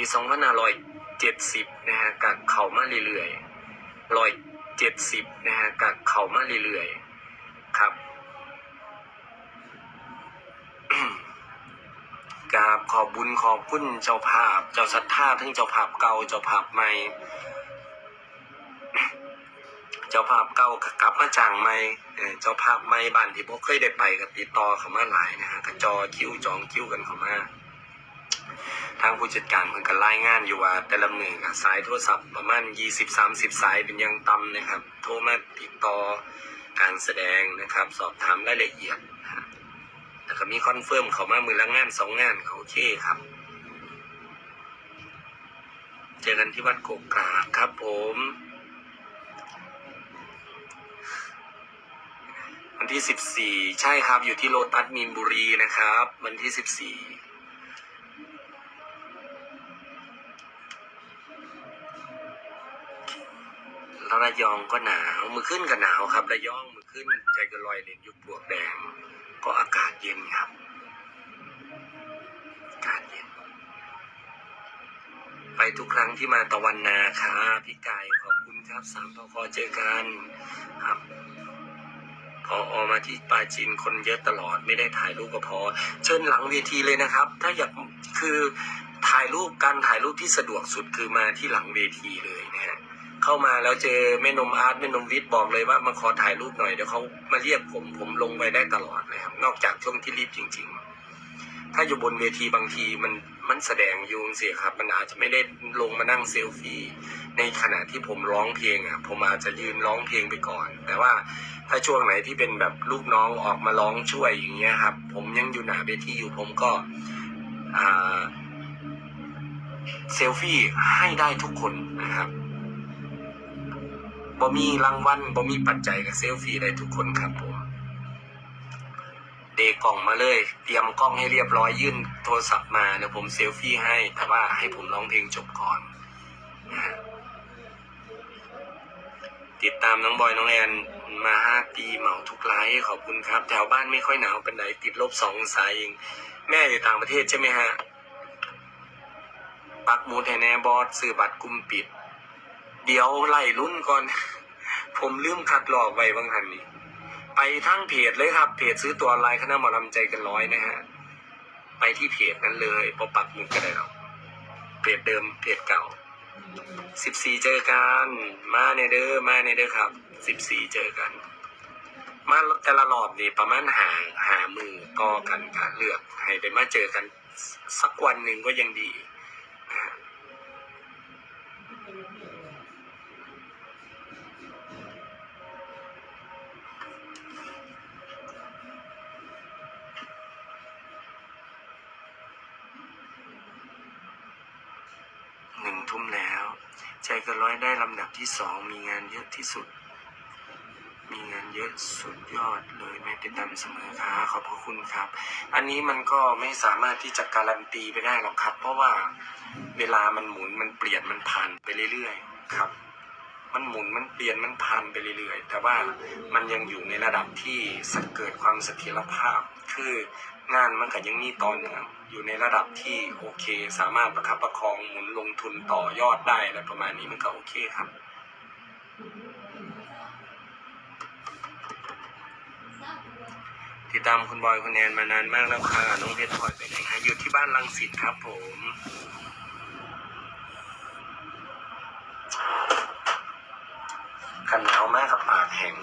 2570นะฮะกับเขามาเรื่อยๆร้อยเจ็ดสิบนะฮะกับเขามาเรื่อยๆครับกราบขอบบุญขอบคุณเจ้าภาพ เจ้าศรัทธาทั้งเจ้าภาพเก่าเจ้าภาพใหม่ เจ้าภาพเก่ากลับมาจ้างใหม่เจ้าภาพใหม่บ้านที่พวกเคยได้ไปก็ติดต่อเขามาหลายนะฮะก็จอคิวจองคิวกันเขามา ทางผู้จัดการเพิ่งก็รายงานอยู่ว่า แต่ละมือก็สายโทรศัพท์ประมาณ 20-30 สายเป็นยังต่ำนะครับ โทรมาติดต่อการแสดงนะครับ สอบถามรายละเอียดแต่ก็มีคอนเฟิร์มเขามามือละงานสองงานเขาโอเคครับ เจอกันที่วัดโกกาครับผมวันที่ 14 ใช่ครับ อยู่ที่โลตัสมีนบุรีนะครับ วันที่ 14 ทั้งระยองก็หนาว มือขึ้นก็หนาวครับ ระยองมือขึ้นใจก็ลอยเล่นยุบปวกแดง ก็อากาศเย็นครับอากาศเย็น ไปทุกครั้งที่มาตะวันนาครับพี่ไก่ขอบคุณครับสามพอคอเจอกันครับพอออมาที่ปาจีนคนเยอะตลอดไม่ได้ถ่ายรูปก็พอ เชิญหลังเวทีเลยนะครับ ถ้าอยากคือถ่ายรูปการถ่ายรูปที่สะดวกสุดคือมาที่หลังเวทีเลยนะฮะ เข้ามาแล้วเจอแม่นมอาร์ตแม่นมวิทย์บอกเลยว่ามาขอถ่ายรูปหน่อยเดี๋ยวเขามาเรียกผมผมลงไปได้ตลอดเลยครับ นอกจากช่วงที่รีบจริง ๆ ถ้าอยู่บนเวทีบางทีมันมันแสดงยุงเสียครับ มันอาจจะไม่ได้ลงมานั่งเซลฟี่ในขณะที่ผมร้องเพลงอะ ผมอาจจะยืนร้องเพลงไปก่อน แต่ว่าถ้าช่วงไหนที่เป็นแบบลูกน้องออกมาร้องช่วยอย่างเงี้ยครับ ผมยังอยู่หน้าเวทีอยู่ผมก็อ่าเซลฟี่ให้ได้ทุกคนนะครับ บ่มีรางวัลบ่มีปัจจัยกับเซลฟี่ได้ทุกคนครับผม เดกล่องมาเลย เตรียมกล้องให้เรียบร้อยยื่นโทรศัพท์มาเดี๋ยวผมเซลฟี่ให้ แต่ว่าให้ผมร้องเพลงจบก่อนนะติดตามน้องบอยน้องแอนมาห้าปีเหมาทุกไลฟ์ขอบคุณครับ แถวบ้านไม่ค่อยหนาวเป็นไหนติดลบสององศาเอง แม่อยู่ต่างประเทศใช่ไหมฮะ ปักหมูแทนแนบอสซื้อบัตรกุมปิด เดี๋ยวไล่รุ่นก่อน ผมลืมคัดหลอกไว้บางหันนี่ไปทั้งเพจเลยครับ เพจซื้อตัวออนไลน์คณะหมอลำใจกันร้อยนะฮะ ไปที่เพจนั้นเลยพอปักหมุดก็ได้หรอกเพจเดิมเพจเก่าสิบสี่เจอกัน มาในเด้อมาในเด้อครับสิบสี่เจอกัน มาแต่ละรอบนี่ประมาณหาหามือก็กันการเลือกให้ได้มาเจอกัน สักวันหนึ่งก็ยังดี นึ่งทุ่มแล้ว ใจเกันร้อยได้ลำดับที่สองมีงานเยอะที่สุด มีงานเยอะสุดยอดเลยแม่ติดตามเสมอค่ะขอบพระคุณครับ อันนี้มันก็ไม่สามารถที่จะการันตีไปได้หรอกครับ เพราะว่าเวลามันหมุนมันเปลี่ยนมันผ่านไปเรื่อยๆครับ มันหมุนมันเปลี่ยนมันผ่านไปเรื่อยๆ แต่ว่ามันยังอยู่ในระดับที่สัเกิดความเสถียรภาพ คือ งานมันก็ยังมีตอนเนื่องอยู่ในระดับที่โอเค สามารถประคับประคองหมุนลงทุนต่อยอดได้อะไรประมาณนี้มันก็โอเคครับติดตามคุณบอยคุณแอนมานานมากแล้วค่ะน้องเพชรพลอยไปไหนคะอยู่ที่บ้านลังสิตครับ ผมขันหนาวมากกับปากแห้ง